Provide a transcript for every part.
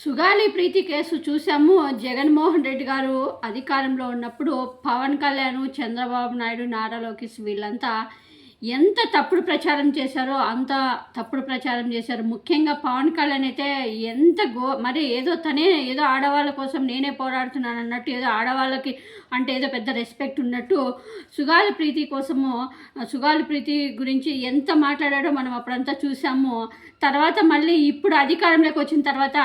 Sugali Preethi case చూసాము జగన్మోహన్ రెడ్డి గారు అధికారంలో ఉన్నప్పుడు పవన్ కళ్యాణ్ చంద్రబాబు నాయుడు నారా లోకేష్ వీళ్ళంతా ఎంత తప్పుడు ప్రచారం చేశారో అంత తప్పుడు ప్రచారం చేశారు. ముఖ్యంగా పవన్ కళ్యాణ్ అయితే ఎంత గో మరి ఏదో తనే ఏదో ఆడవాళ్ళ కోసం నేనే పోరాడుతున్నాను అన్నట్టు ఏదో ఆడవాళ్ళకి అంటే ఏదో పెద్ద రెస్పెక్ట్ ఉన్నట్టు సుగాలి ప్రీతి కోసము సుగాలి ప్రీతి గురించి ఎంత మాట్లాడాడో మనం అప్పుడంతా చూసాము తర్వాత మళ్ళీ ఇప్పుడు అధికారంలోకి వచ్చిన తర్వాత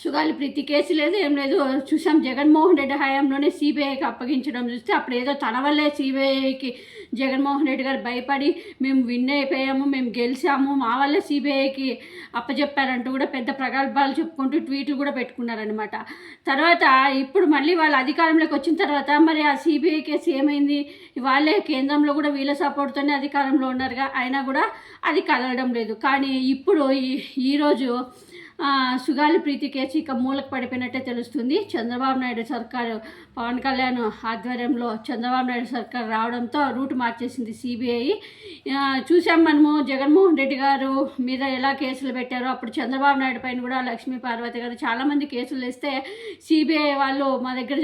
సుగాలి ప్రీతి కేసు లేదు ఏం లేదు. చూసాం జగన్మోహన్ రెడ్డి హయాంలోనే సిబిఐకి అప్పగించడం చూస్తే అప్పుడు ఏదో తన వల్లే సిబిఐకి జగన్మోహన్ రెడ్డి గారు భయపడి మేము విన్ అయిపోయాము మేము గెలిచాము మా వల్లే సిబిఐకి అప్పచెప్పారంటూ కూడా పెద్ద ప్రగల్భాలు చెప్పుకుంటూ ట్వీట్లు కూడా పెట్టుకున్నారనమాట తర్వాత ఇప్పుడు మళ్ళీ వాళ్ళ అధికారంలోకి వచ్చిన తర్వాత మరి ఆ సిబిఐ కేసు ఏమైంది? వాళ్ళే కేంద్రంలో కూడా వీళ్ళ సపోర్ట్తోనే అధికారంలో ఉన్నారుగా అయినా కూడా అది కదలడం లేదు. కానీ ఇప్పుడు ఈ ఈరోజు సుగాలి ప్రీతి కేసు ఇక మూలకు పడిపోయినట్టే తెలుస్తుంది. చంద్రబాబు నాయుడు సర్కారు పవన్ కళ్యాణ్ ఆధ్వర్యంలో చంద్రబాబు నాయుడు సర్కార్ రావడంతో రూట్ మార్చేసింది సిబిఐ. చూసాం మనము జగన్మోహన్ రెడ్డి గారు మీద ఎలా కేసులు పెట్టారో. అప్పుడు చంద్రబాబు నాయుడు పైన కూడా లక్ష్మీ పార్వతి గారు చాలామంది కేసులు వేస్తే సిబిఐ వాళ్ళు మా దగ్గర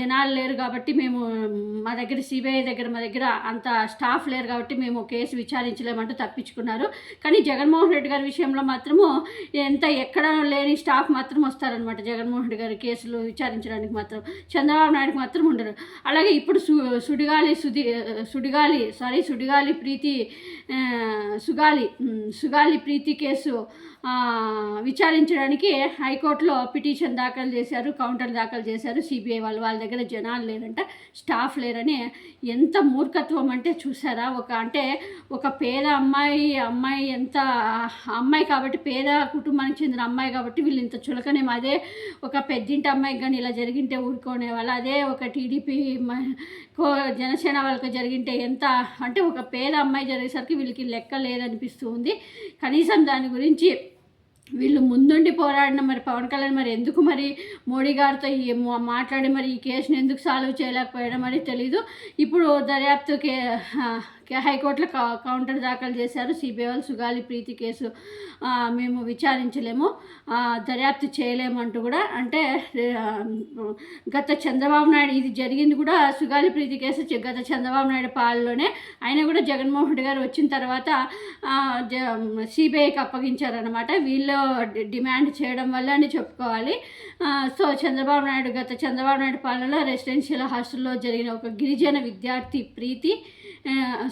జనాలు లేరు కాబట్టి మేము మా దగ్గర సిబిఐ దగ్గర మా దగ్గర అంత స్టాఫ్ లేరు కాబట్టి మేము కేసు విచారించలేమంటూ తప్పించుకున్నారు. కానీ జగన్మోహన్ రెడ్డి గారి విషయంలో మాత్రము ఎంత ఎక్కడ లేని స్టాఫ్ మాత్రం వస్తారనమాట జగన్మోహన్ రెడ్డి గారి కేసులు విచారించడానికి మాత్రం. చంద్రబాబు నాయుడుకి మాత్రం ఉండరు. అలాగే ఇప్పుడు సు సుడిగాలి సుది సుడిగాలి సారీ సుడిగాలి ప్రీతి సుగాలి సుగాలి ప్రీతి కేసు విచారించడానికి హైకోర్టులో పిటిషన్ దాఖలు చేశారు కౌంటర్ దాఖలు చేశారు. సిబిఐ వాళ్ళు వాళ్ళ దగ్గర జనాలు లేరంట స్టాఫ్ లేరని ఎంత మూర్ఖత్వం అంటే చూసారా? ఒక అంటే ఒక పేద అమ్మాయి అమ్మాయి ఎంత అమ్మాయి కాబట్టి పేద కుటుంబానికి చెందిన అమ్మాయి కాబట్టి వీళ్ళు ఇంత చులకనేమో అదే ఒక పెద్దింటి అమ్మాయికి కానీ ఇలా జరిగింటే ఊరుకోనే వాళ్ళు అదే ఒక టీడీపీ జనసేన వాళ్ళకి జరిగింటే ఎంత అంటే ఒక పేద అమ్మాయి జరిగేసరికి వీళ్ళకి లెక్క లేదనిపిస్తుంది కనీసం దాని గురించి వీళ్ళు ముందుండి పోరాడిన మరి పవన్ కళ్యాణ్ మరి ఎందుకు మరి మోడీ గారితో ఈ మాట్లాడి మరి ఈ కేసును ఎందుకు సాల్వ్ చేయలేకపోయాడో మరి తెలీదు. ఇప్పుడు దర్యాప్తు కే హైకోర్టులో కౌంటర్ దాఖలు చేశారు. సిబిఐ వాళ్ళు సుగాలి ప్రీతి కేసు మేము విచారించలేము. దర్యాప్తు చేయలేము అంటూ కూడా అంటే గత చంద్రబాబు నాయుడు ఇది జరిగింది కూడా సుగాలి ప్రీతి కేసు గత చంద్రబాబు నాయుడు పాలలోనే ఆయన కూడా జగన్మోహన్ రెడ్డి గారు వచ్చిన తర్వాత సిబిఐకి అప్పగించారనమాట వీళ్ళు డిమాండ్ చేయడం వల్ల అని చెప్పుకోవాలి. సో చంద్రబాబు నాయుడు గత చంద్రబాబు నాయుడు పాలనలో రెసిడెన్షియల్ హాస్టల్లో జరిగిన ఒక గిరిజన విద్యార్థి ప్రీతి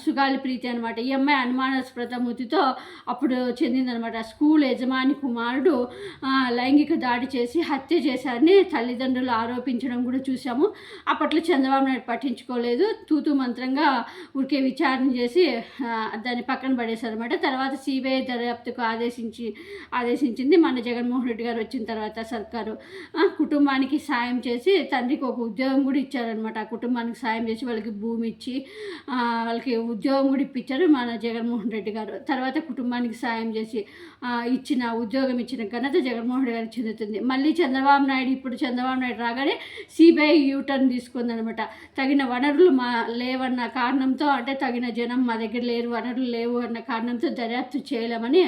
సుగాలి ప్రీతి అనమాట ఈ అమ్మాయి అనుమానాస్పద మృతితో అప్పుడు చెందిందనమాట స్కూల్ యజమాని కుమారుడు లైంగిక దాడి చేసి హత్య చేశారని తల్లిదండ్రులు ఆరోపించడం కూడా చూసాము అప్పట్లో చంద్రబాబు నాయుడు పట్టించుకోలేదు. తూతు మంత్రంగా ఊరికే విచారణ చేసి దాన్ని పక్కన పడేశారనమాట తర్వాత సిబిఐ దర్యాప్తుకు ఆదేశించి ఆదేశించింది మన జగన్మోహన్ రెడ్డి గారు వచ్చిన తర్వాత సర్కారు. కుటుంబానికి సాయం చేసి తండ్రికి ఒక ఉద్యోగం కూడా ఇచ్చారనమాట ఆ కుటుంబానికి సాయం చేసి వాళ్ళకి భూమి ఇచ్చి వాళ్ళకి ఉద్యోగం కూడా ఇప్పించారు మన జగన్మోహన్ రెడ్డి గారు. తర్వాత కుటుంబానికి సాయం చేసి ఇచ్చిన ఉద్యోగం ఇచ్చిన ఘనత జగన్మోహన్ రెడ్డి గారికి చెందుతుంది. మళ్ళీ చంద్రబాబు నాయుడు ఇప్పుడు చంద్రబాబు నాయుడు రాగానే సిబిఐ యూటర్న్ తీసుకుందనమాట. తగిన వనరులు మా లేవన్న కారణంతో అంటే తగిన జనం మా దగ్గర లేరు వనరులు లేవు అన్న కారణంతో దర్యాప్తు చేయలేమని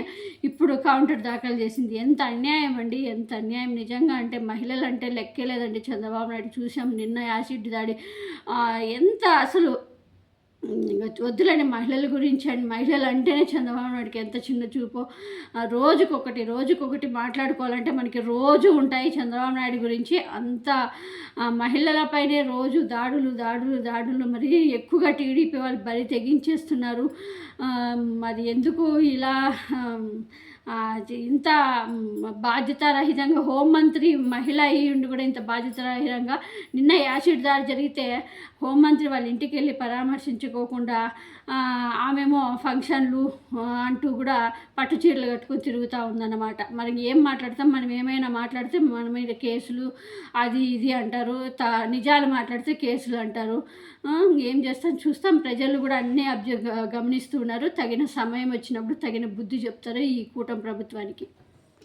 ఇప్పుడు కౌంటర్ దాఖలు చేసింది. ఎంత అన్యాయం అండి ఎంత అన్యాయం. నిజంగా అంటే మహిళలు అంటే లెక్కే లేదండి. చంద్రబాబు నాయుడు చూసాం నిన్న యాసిడ్ దాడి. ఎంత అసలు వద్దులేండి మహిళల గురించి అండి. మహిళలు అంటేనే చంద్రబాబు నాయుడికి ఎంత చిన్న చూపు. రోజుకొకటి రోజుకొకటి మాట్లాడుకోవాలంటే మనకి రోజు ఉంటాయి చంద్రబాబు నాయుడు గురించి. అంత మహిళలపైనే రోజు దాడులు దాడులు దాడులు. మరి ఎక్కువగా టీడీపీ వాళ్ళు బరి తెగించేస్తున్నారు. మరి ఎందుకు ఇలా ఇంత బాధ్యతారహితంగా హోంమంత్రి మహిళ అయి ఉండి కూడా ఇంత బాధ్యతారహితంగా నిన్న యాసిడ్ దాడి జరిగితే హోంమంత్రి వాళ్ళ ఇంటికి వెళ్ళి పరామర్శించుకోకుండా ఆమెమో ఫంక్షన్లు అంటూ కూడా పట్టు చీరలు కట్టుకొని తిరుగుతూ ఉందన్నమాట. మరి ఏం మాట్లాడతాం? మనం ఏమైనా మాట్లాడితే మన మీద కేసులు అది ఇది అంటారు. త నిజాలు మాట్లాడితే కేసులు అంటారు. ఏం చేస్తాం? చూస్తాం. ప్రజలు కూడా అన్నీ అబ్జ గమనిస్తూ ఉన్నారు. తగిన సమయం వచ్చినప్పుడు తగిన బుద్ధి చెప్తారు. ఈ కూటమి ప్రభుత్వానికి